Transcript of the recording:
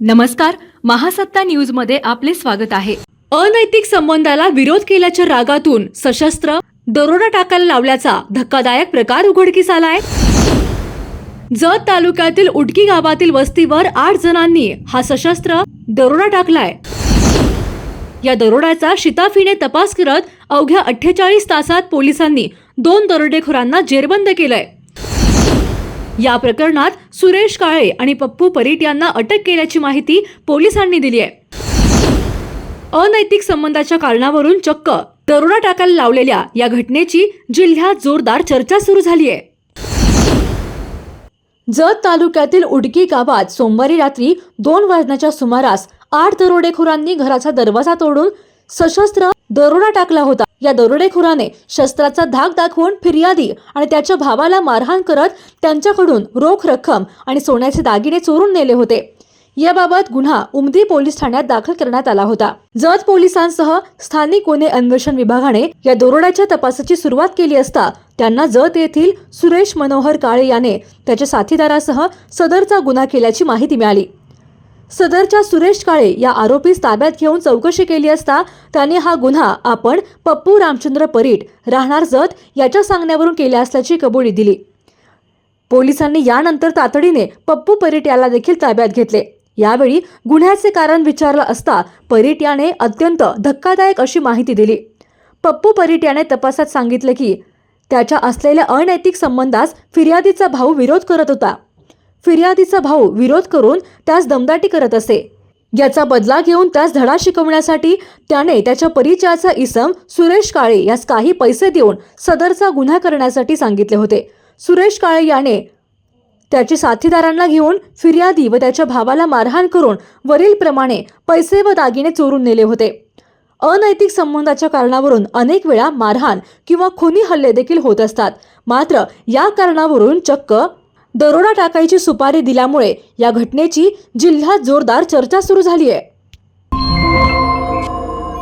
नमस्कार महासत्ता न्यूजमध्ये आपले स्वागत आहे. अनैतिक संबंधाला विरोध केल्याच्या रागातून सशस्त्र दरोडा टाकायला लावल्याचा धक्कादायक प्रकार उघडकीस आलाय. जत तालुक्यातील उडकी गावातील वस्तीवर आठ जणांनी हा सशस्त्र दरोडा टाकलाय. या दरोड्याचा शिताफीने तपास करत अवघ्या अठ्ठेचाळीस तासात पोलिसांनी दोन दरोडेखोरांना जेरबंद केलंय. या प्रकरणात सुरेश काळे आणि पप्पू परीट यांना अटक केल्याची माहिती पोलिसांनी दिली आहे. अनैतिक संबंधाच्या कारणावरून चक्क दरोडा टाकायला लावलेल्या या घटनेची जिल्ह्यात जोरदार चर्चा सुरू झाली आहे. जत तालुक्यातील उडकी गावात सोमवारी रात्री दोन वाजण्याच्या सुमारास आठ दरोडेखोरांनी घराचा दरवाजा तोडून सशस्त्र दरोडा टाकला होता. या दरोडेखोराने शस्त्राचा धाक दाखवून फिर्यादी आणि त्याच्या भावाला मारहाण करत त्यांच्याकडून रोख रक्कम आणि सोन्याचे दागिने चोरून नेले होते. याबाबत गुन्हा उमदी पोलीस ठाण्यात दाखल करण्यात आला होता. जत पोलिसांसह स्थानिक गुन्हे अन्वेषण विभागाने या दरोड्याच्या तपासाची सुरुवात केली असता त्यांना जत येथील सुरेश मनोहर काळे याने त्याच्या साथीदारासह सदरचा गुन्हा केल्याची माहिती मिळाली. सदरच्या सुरेश काळे या आरोपीस ताब्यात घेऊन चौकशी केली असता त्याने हा गुन्हा आपण पप्पू रामचंद्र परीट राहणार जत याच्या सांगण्यावरून केला असल्याची कबुली दिली. पोलिसांनी यानंतर तातडीने पप्पू परीट याला देखील ताब्यात घेतले. यावेळी गुन्ह्याचे कारण विचारलं असता परीट याने अत्यंत धक्कादायक अशी माहिती दिली. पप्पू परीट याने तपासात सांगितले की त्याच्या असलेल्या अनैतिक संबंधास फिर्यादीचा भाऊ विरोध करत होता. फिर्यादीचा भाऊ विरोध करून त्यास दमदाटी करत असे. याचा बदला घेऊन त्यास धडा शिकवण्यासाठी त्याने त्याच्या परिचयाचा इसम सुरेश काळे यास काही पैसे देऊन सदरचा गुन्हा करण्यासाठी सांगितले होते. सुरेश काळे याने त्याच्या साथीदारांना घेऊन फिर्यादी व त्याच्या भावाला मारहाण करून वरीलप्रमाणे पैसे व दागिने चोरून नेले होते. अनैतिक संबंधाच्या कारणावरून अनेक वेळा मारहाण किंवा खुनी हल्ले देखील होत असतात. मात्र या कारणावरून चक्क दरोडा टाकायची सुपारी दिल्यामुळे या घटनेची जिल्ह्यात जोरदार चर्चा सुरू झाली आहे.